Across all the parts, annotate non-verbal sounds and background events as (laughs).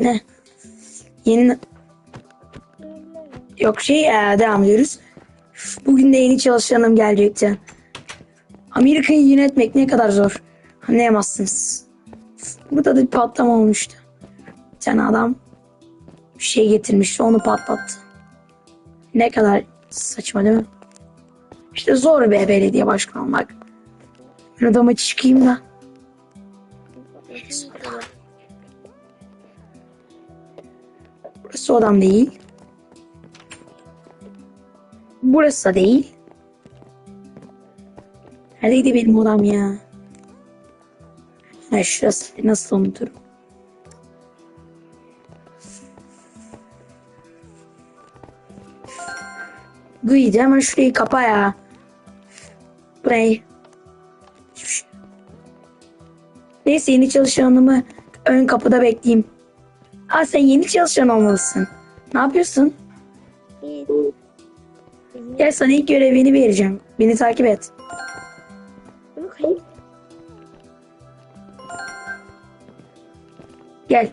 Ne? Yeni... Yok şey ee, devam ediyoruz. Bugün de yeni çalışanım gelecekti. Amerika'yı yönetmek ne kadar zor. Anlayamazsınız. Burada da bir patlama olmuştu. Bir tane adam bir şey getirmişti onu patlattı. Ne kadar saçma değil mi? İşte zor be belediye başkanı olmak. Ben odama çıkayım da. Burası odam değil. Burası da değil. Neredeydi benim odam ya? Ha şurası. Nasıl unuturum? Gıydı hemen şurayı kapa ya. Burayı. Şu- Neyse yeni çalışanımı ön kapıda bekleyeyim. Aa sen yeni çalışan olmalısın. Ne yapıyorsun? Gel sana ilk görevini vereceğim. Beni takip et. Gel.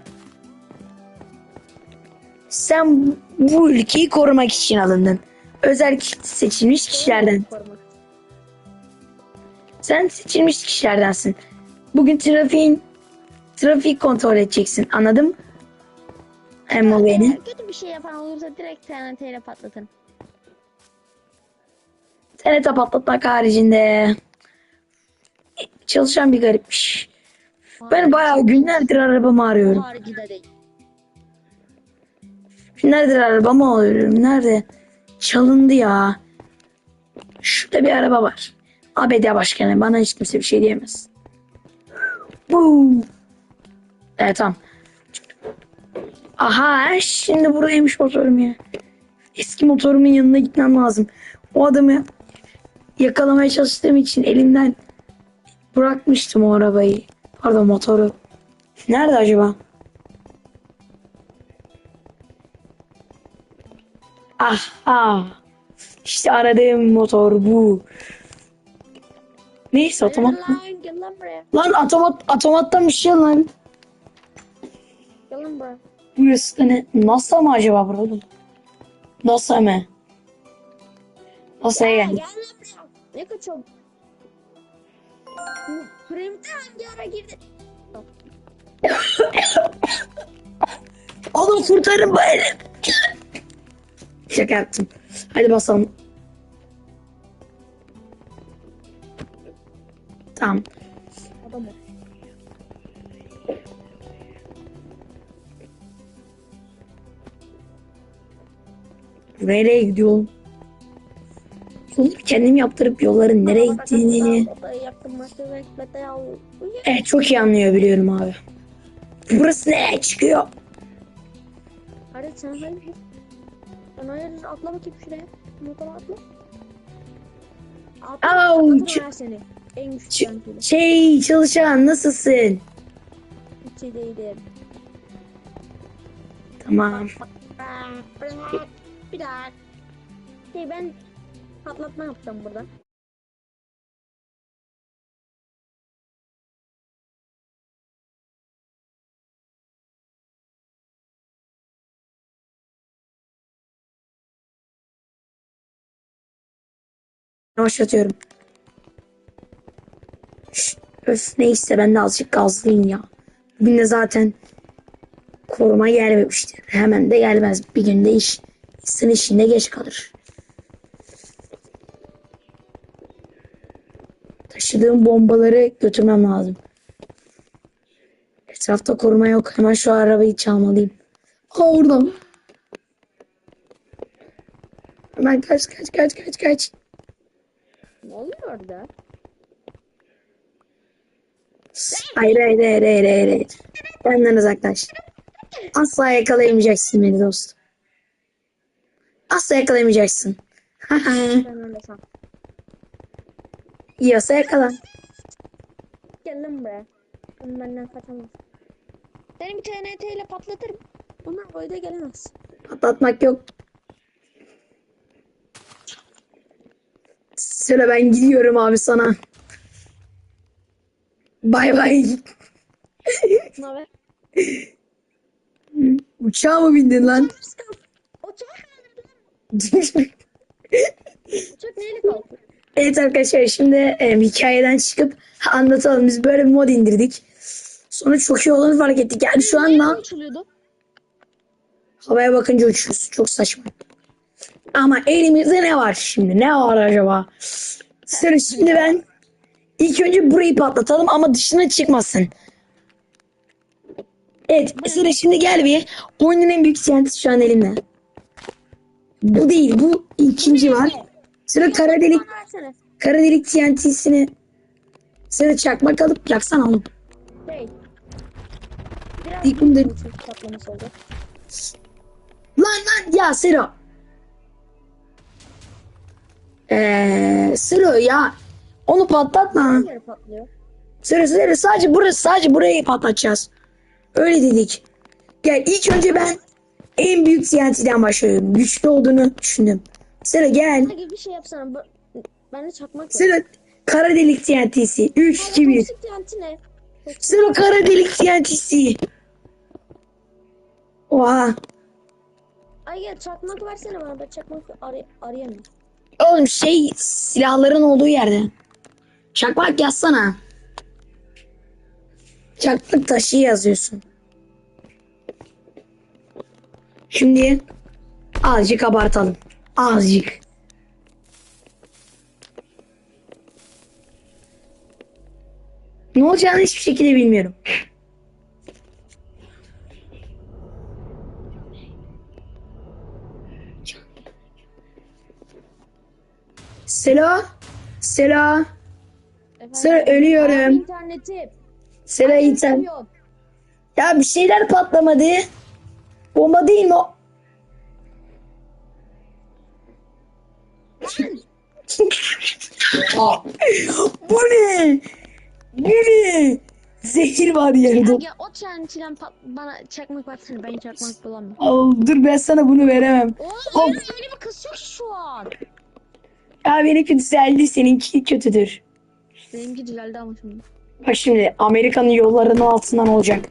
Sen bu ülkeyi korumak için alındın. Özel ki- seçilmiş kişilerden. Korumak. Sen seçilmiş kişilerdensin. Bugün trafiğin trafik kontrol edeceksin. Anladın mı? Emma beni. Kötü bir şey yapan olursa direkt TNT ile patlatın. TNT patlatmak haricinde çalışan bir garipmiş. Ben bayağı günlerdir arabamı arıyorum. Günlerdir arabamı arıyorum. Nerede? Çalındı ya. Şurada bir araba var. ABD başkanı. Bana hiç kimse bir şey diyemez. Bu. Evet tamam. Aha şimdi buradaymış motorum ya. Eski motorumun yanına gitmem lazım. O adamı yakalamaya çalıştığım için elimden bırakmıştım o arabayı. Pardon motoru. Nerede acaba? Aha. İşte aradığım motor bu. Neyse otomat. Gel lan otomat, otomattan bir şey lan. Gel lan buraya. Burası da ne? NASA mı acaba burada? NASA mı? NASA'ya Gel geldik. Ne? Bu Prim'de hangi ara girdi? Oğlum kurtarın bu eli. Şaka yaptım. Hadi basalım. Nereye gidiyorum? Yolu kendim yaptırıp yolların nereye gittiğini evet, çok iyi anlıyor biliyorum abi. Burası nereye çıkıyor? Hadi sen hayır. Sen hayır atla bakayım şuraya. Motora atla. Atla. Ouch. Seni. En güçlü Ç- tankıyla. Şey çalışan nasılsın? Hiç iyi değilim. Tamam. Bir daha. Şey ben patlatma yapacağım burada. Başlatıyorum. Öf neyse ben de azıcık gazlayayım ya. Bugün de zaten koruma gelmemiştir. Hemen de gelmez. Bir günde iş insan işinde geç kalır. Taşıdığım bombaları götürmem lazım. Etrafta koruma yok. Hemen şu arabayı çalmalıyım. Aa oradan. Hemen kaç kaç kaç kaç kaç. Ne oluyor orada? Hayır hayır hayır hayır. hayır. Benden uzaklaş. Asla yakalayamayacaksın beni dostum. Asla san. (laughs) Yiyorsa yakala. Gel lan buraya. Sen benden kaçamaz. Seni bir TNT ile patlatırım. Bunlar boyda gelemez. Patlatmak yok. Söyle ben gidiyorum abi sana. Bay bay. Ne haber? Uçağa mı bindin lan? Uçak Uçak neyle kalkıyor? evet arkadaşlar şimdi e, hikayeden çıkıp anlatalım. Biz böyle bir mod indirdik. Sonra çok iyi olduğunu fark ettik. Yani şu anda uçuluyordu? havaya bakınca uçuyoruz. Çok saçma. Ama elimizde ne var şimdi? Ne var acaba? Sıra şimdi ben ilk önce burayı patlatalım ama dışına çıkmasın. Evet sıra şimdi gel bir. Oyunun en büyük TNT'si şu an elimde. Bu değil bu ikinci var. Sıra kara delik, kara delik TNT'sini sıra çakmak alıp yaksana oğlum. Şey. İlk bunu oldu. Lan lan ya Sıra. Eee Sıra ya. Onu patlatma. Sıra sıra sadece burası sadece burayı patlatacağız. Öyle dedik. Gel ilk önce ben en büyük TNT'den başlıyorum. Güçlü olduğunu düşündüm. Sıra gel. Gibi bir şey yapsana. Ben de çakmak. Sıra kara delik TNT'si. 3 2 1. Toksik TNT ne? Sıra kara delik TNT'si. Oha. Ay gel çakmak versene bana. Ben çakmak aray arayamıyorum. Oğlum şey silahların olduğu yerde. Çakmak yazsana. Çakmak taşı yazıyorsun. Şimdi azıcık abartalım. Azıcık. Ne olacağını hiçbir şekilde bilmiyorum. Selo. Selo. Efendim? Ölüyorum. İnterneti. Seviyor. Ya bir şeyler patlamadı. Bomba değil mi o? (laughs) Bu ne? Bu ne? Zehir var yerde. Ya, o pat bana çakmak versene. Ben çakmak bulamıyorum. Al, dur ben sana bunu veremem. Oğlum öyle, öyle bir kız yok şu an. Ya benimki düzeldi seninki kötüdür. Benimki düzeldi ama şimdi. Bak şimdi Amerika'nın yollarının altından olacak.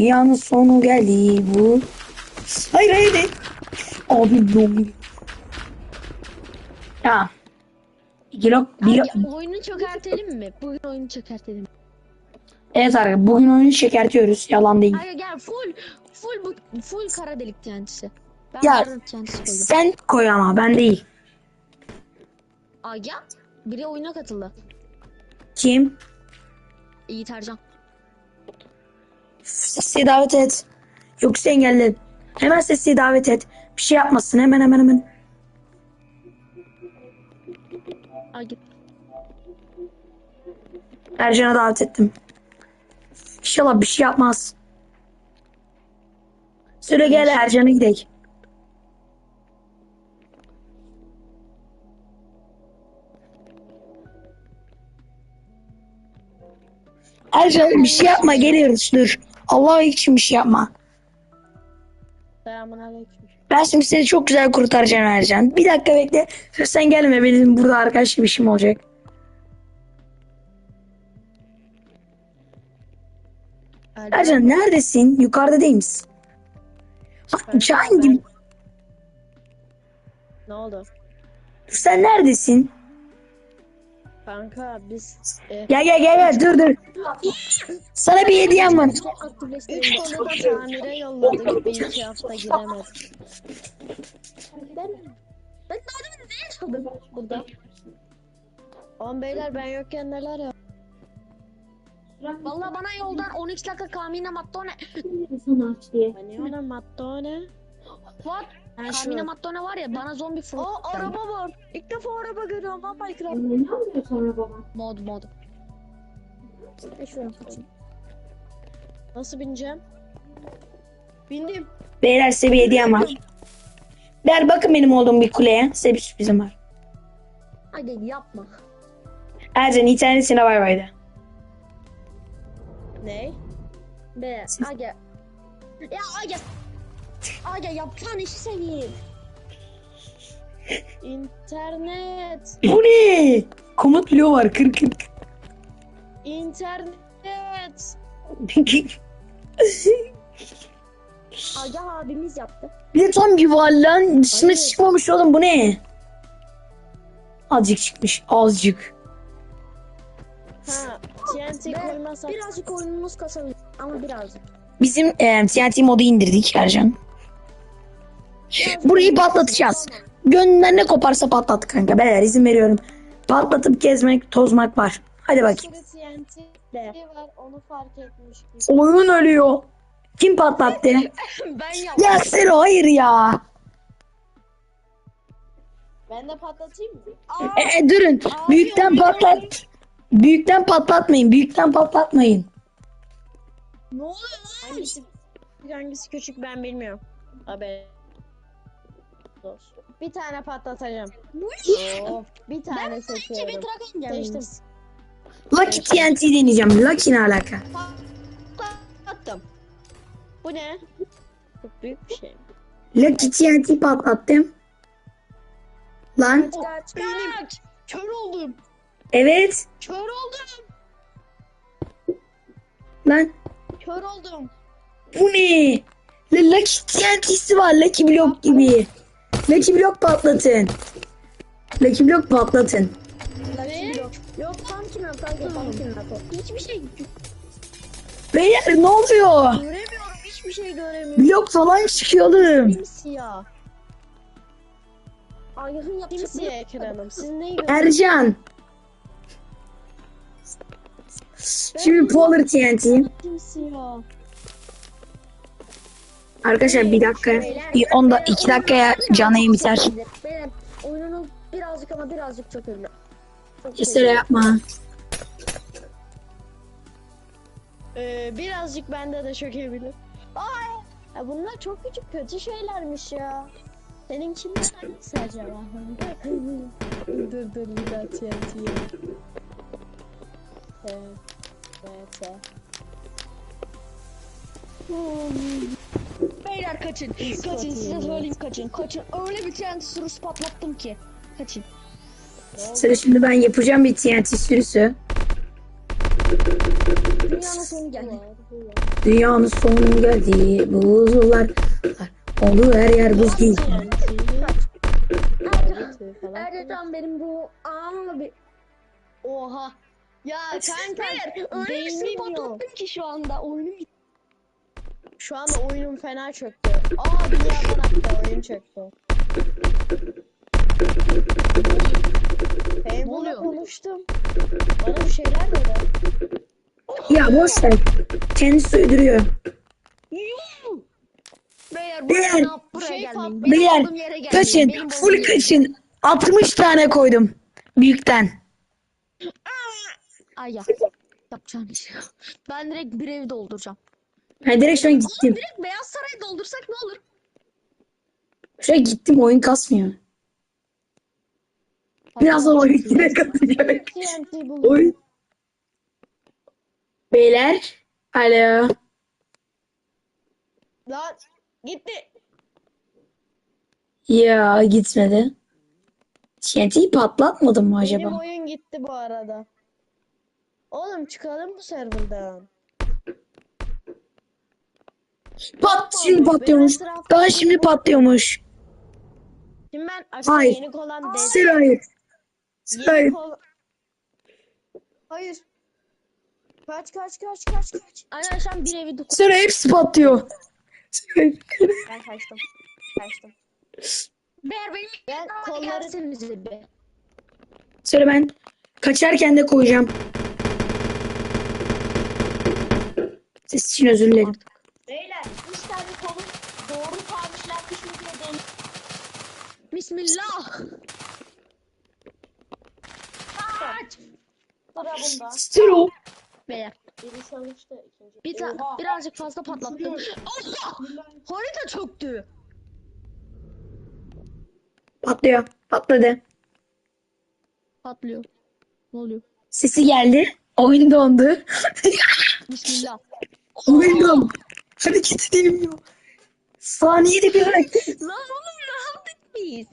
Dünyanın sonu geldi bu. Hayır hayır hayır. Abi oluyor? Ya. Blok, blok. Hadi oyunu çökertelim mi? Bugün oyunu çökertelim. Evet arkadaşlar bugün oyunu çekertiyoruz. Yalan değil. Hadi gel full full bu full kara delik TNT'si. Ben Ya. Sen koy ama ben değil. Aga biri oyuna katıldı. Kim? Yiğit Ercan. Sesi davet et. Yoksa engelle. Hemen sesi davet et. Bir şey yapmasın hemen hemen hemen. Ay git. Ercan'a davet ettim. İnşallah bir şey yapmaz. Söyle gel Ercan'a gidelim. Ercan bir şey yapma geliyoruz dur. Allah için bir şey yapma. Selamun aleyküm. Ben şimdi seni çok güzel kurtaracağım Ercan. Bir dakika bekle. Sen gelme benim burada arkadaş bir işim olacak. Ercan neredesin? Yukarıda değil misin? Ha, Can gibi. Ne oldu? Sen neredesin? Kanka biz e, Gel gel gel gel dur dur. Sana bir hediyem var. Üç kolu da tamire yolladık. Bir iki hafta giremedik. Ben, ben daha demin ne çaldım burada? Oğlum beyler ben yokken neler ya? Valla bana yoldan 12 dakika kamine mattone. Kamine mattone. What? Kamine mattone var ya bana zombi fırlattı. Aa araba var. İlk defa araba görüyorum lan Minecraft. Ne oluyor sonra baba? Mod mod. E şuradan kaçayım. Nasıl bineceğim? Bindim. Beyler size bir hediyem var. Ver bakın benim olduğum bir kuleye. Size bir sürprizim var. Hadi yapma. Ercan internetine bay bay de. Ne? Be, aga. Ya aga. Aga yapsan işi seveyim. İnternet. Bu ne? Komut bloğu var kır kır. İnternet. (laughs) Agah abimiz yaptı. Bir de tam yuvarlan dışına Hayır. çıkmamış oğlum bu ne? Azıcık çıkmış azıcık. Ha TNT koymazsak. Birazcık oyunumuz kasabilir ama birazcık. Bizim e, TNT modu indirdik Ercan. Burayı patlatacağız. Gönlünden ne koparsa patlat kanka. Beyler izin veriyorum. Patlatıp gezmek, tozmak var. Hadi bakayım. Sürü TNT var onu fark etmiş. Oyun ölüyor. Kim patlattı? (laughs) ben yaptım. ya Sero hayır ya. Ben de patlatayım mı? E, e, durun. Büyükten patlat. Büyükten patlatmayın. Büyükten patlatmayın. Ne oluyor lan? Hangisi, hangisi küçük ben bilmiyorum. Abi. Olsun. Bir tane patlatacağım. Oo, bir tane bir seçiyorum. trak Seçtim. engelledim. Lucky TNT deneyeceğim. Lucky ne alaka? Patlattım. Bu ne? Çok büyük bir şey. Lucky TNT patlattım. Lan. Kaç, Kaç! Kör oldum. Evet. Kör oldum. Lan. Kör oldum. Bu ne? Lucky TNT'si var. Lucky Block gibi. Lucky Block patlatın. Lucky Block patlatın. Ne? Yok pumpkin at, pumpkin, at. Hiçbir şey Beyler ne oluyor? göremiyorum. Hiçbir şey göremiyorum. Blok falan çıkıyor oğlum. Simsiyah. Agah'ın yapacak Simsiyah ekranım. Siz neyi görüyorsunuz? Ercan. Şimdi Polar TNT. Simsiyah. Arkadaşlar bir dakika. Bir 10 da 2 dakikaya canlı yayın biter. Beyler oyununu birazcık ama birazcık çok öyle. Çok Kesere yapma. Ee, birazcık bende de çökebilir. Ay! Ya bunlar çok küçük kötü şeylermiş ya. Seninkinden hangisi acaba? dur dur bir daha TNT'ye. T. T. Beyler kaçın. Kaçın size söyleyeyim kaçın. Kaçın. Öyle bir TNT sürüsü patlattım ki. Kaçın. Sıra şimdi ben yapacağım bir TNT sürüsü. Dünyanın sonu geldi. Dünyanın sonu geldi. Buzullar. Oldu her yer buz değil. Erdoğan benim bu anla bir... Oha. Ya kanka öyle bir yok. patlattım ki şu anda. Oyunum gitti. Şu anda oyunum fena çöktü. Aa dünyadan attı oyun çöktü. Oluyor? konuştum. Bana bir şeyler dedi. Ya boş ver. Kendisi uyduruyor. Beyler Beyler, buraya, ne- buraya şey gelmeyin. pat- Benim Beyler olduğum yere gelmeyin. kaçın. Benim Full kaçın. 60 tane koydum. Büyükten. Ay ya. Yapacağım bir şey yok. Ben direkt bir evi dolduracağım. Ben direkt şu an gittim. Direkt Beyaz Saray'ı doldursak ne olur? Şu an gittim oyun kasmıyor. Birazdan oyun yine katacak. TNT buldum. Oyun. Beyler. Alo. Lan gitti. Ya gitmedi. TNT'yi patlatmadım mı Benim acaba? oyun gitti bu arada. Oğlum çıkalım bu serverdan. Pat şimdi patlıyormuş. Daha şimdi patlıyormuş. Şimdi ben Hayır. yeni des- Sıra hayır. Sıra hayır. Kol... Hayır. Kaç kaç kaç kaç kaç. Arkadaşlar bir evi dokuz. Sıra hepsi patlıyor. Ben kaçtım. Kaçtım. Beyler benim Ben kolları gelsenize be. Sıra ben kaçarken de koyacağım. Ses için özür dilerim. Beyler 3 tane kolun doğru mı diye deneyin. Bismillah. Sıra bunda. Sıra. Beyler Biri çalıştı ikinci. bir ta- Oha. birazcık fazla patlattım. Allah! Harita çöktü. Patlıyor. Patladı. Patlıyor. Ne oluyor? Sesi geldi. Oyun dondu. Bismillah. Oyun dondu. Hareket edilmiyor. Saniyede bir hareket. Lan oğlum ne yaptık biz?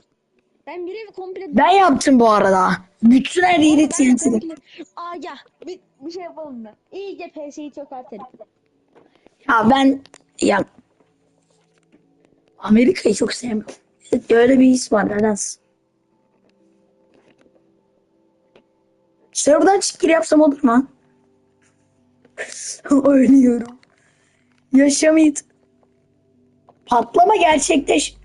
Ben bir evi komple... Ben yaptım bu arada. Bütün her yeri TNT'de. Aa gel. Bir, bir şey yapalım mı? İyice PS'yi çökertelim. Ya ben ya Amerika'yı çok sevmiyorum. Öyle bir his var nedense. Server'dan çık gir yapsam olur mu? (laughs) Oynuyorum. Yaşamayız. Patlama gerçekleş.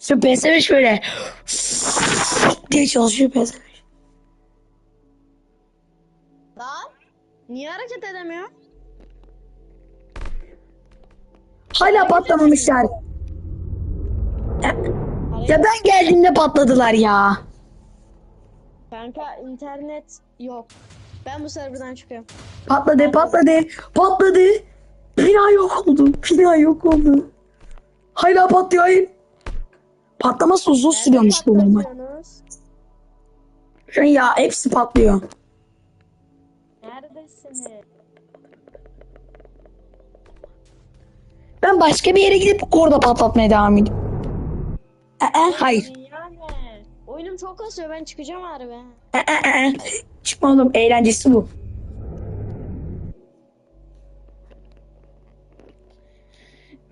Şu PS5 böyle diye çalışıyor PS5. Lan niye hareket edemiyor? Hala patlamamışlar. Ya, ya ben geldiğimde patladılar ya. Kanka internet yok. Ben bu serverdan çıkıyorum. Patladı patladı patladı. Bina yok oldu. Bina yok oldu. Hala patlıyor hayır. Patlaması uzun sürüyormuş bu normal. Ya hepsi patlıyor. Neredesiniz? Ben başka bir yere gidip orada patlatmaya devam edeyim. Ee, hayır. Oyunum çok kasıyor ben çıkacağım harbi. Ee, ee, ee. Çıkma oğlum eğlencesi bu.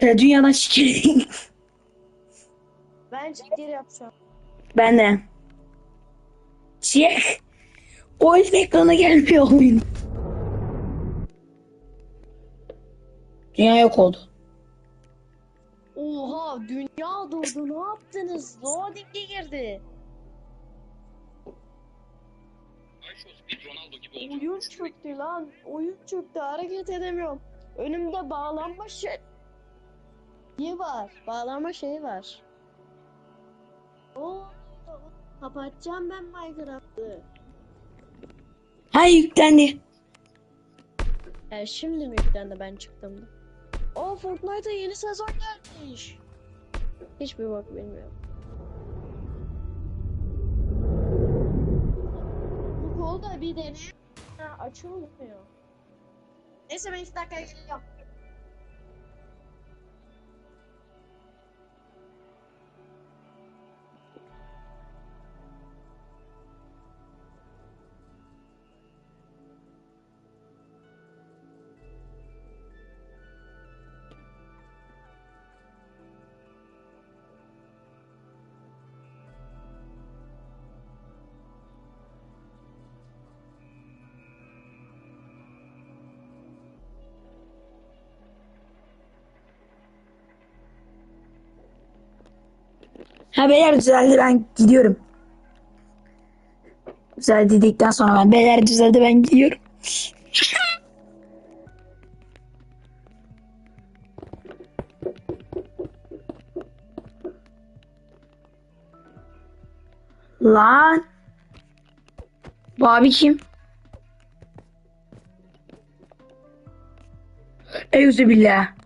Ee, dünyadan şikayet. (laughs) Ben geri yapacağım. ben de. Çiğ. Oyun ekrana gelmiyor oyun. Dünya yok oldu. Oha dünya durdu ne yaptınız? Loading'e girdi. Oyun çöktü lan. Oyun çöktü hareket edemiyorum. Önümde bağlanma şey... Şeyi var. Bağlanma şeyi var. Oo, kapatacağım ben Minecraft'ı. Ha yüklendi. E şimdi mi yüklendi ben çıktığımda? O Fortnite'a yeni sezon gelmiş. Hiçbir bak bilmiyorum. Bu kolda bir dene. Ha, açılmıyor. Neyse ben iki dakika geliyorum. Ha beyler düzeldi ben gidiyorum. Düzeldi dedikten sonra ben beyler düzeldi ben gidiyorum. Lan. Bu abi kim? Eyüzübillah. Diyorum.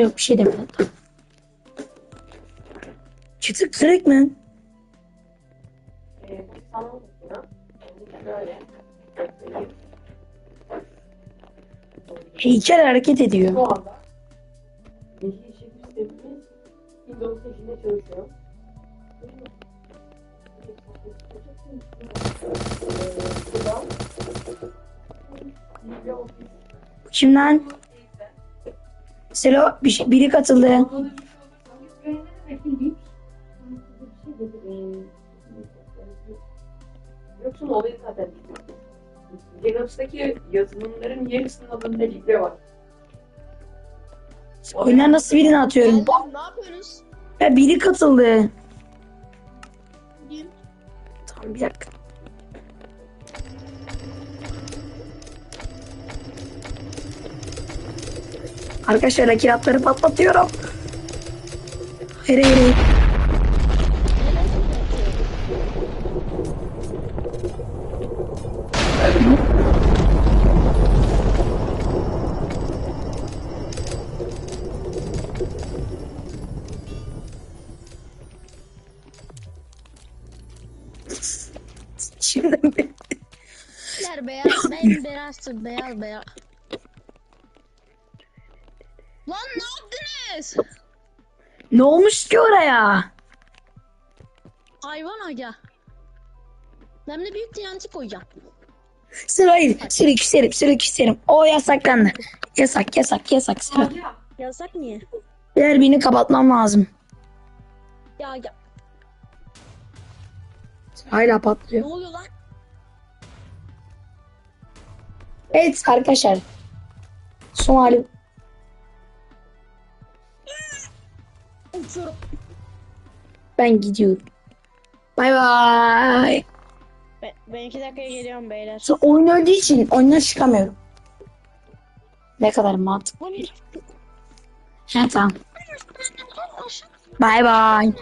Yok bir şey demedim. Çıtık sırık mı? Heykel hareket ediyor. Şu Selo bir şey- biri katıldı. Yoksa olayı zaten. Linux'taki yazılımların yarısının adında libre var. Oyuna nasıl birini atıyorum? Ne yapıyorsunuz? Ya biri katıldı. Tamam bir dakika. Arkadaşlar kiratları patlatıyorum. Hayır hayır. hayır. Şimdi beyaz, ben beyazım, beyaz beyaz. Lan ne yaptınız? Ne olmuş ki oraya? Hayvan aga. Ben de büyük TNT koyacağım. Sıra hayır. Sıra küserim. Sıra küserim. O yasaklandı. Yasak yasak yasak. Sıra. Yasak niye? Diğer birini kapatmam lazım. Ya ya Hala ne patlıyor. oluyor lan? Evet arkadaşlar. Son hali. Uçuyorum. Ben gidiyorum. Bay bay. Ben, ben iki dakikaya geliyorum beyler. Sonra oyun öldüğü için oyundan çıkamıyorum. Ne kadar mantıklı. Ha tamam. Bay bay.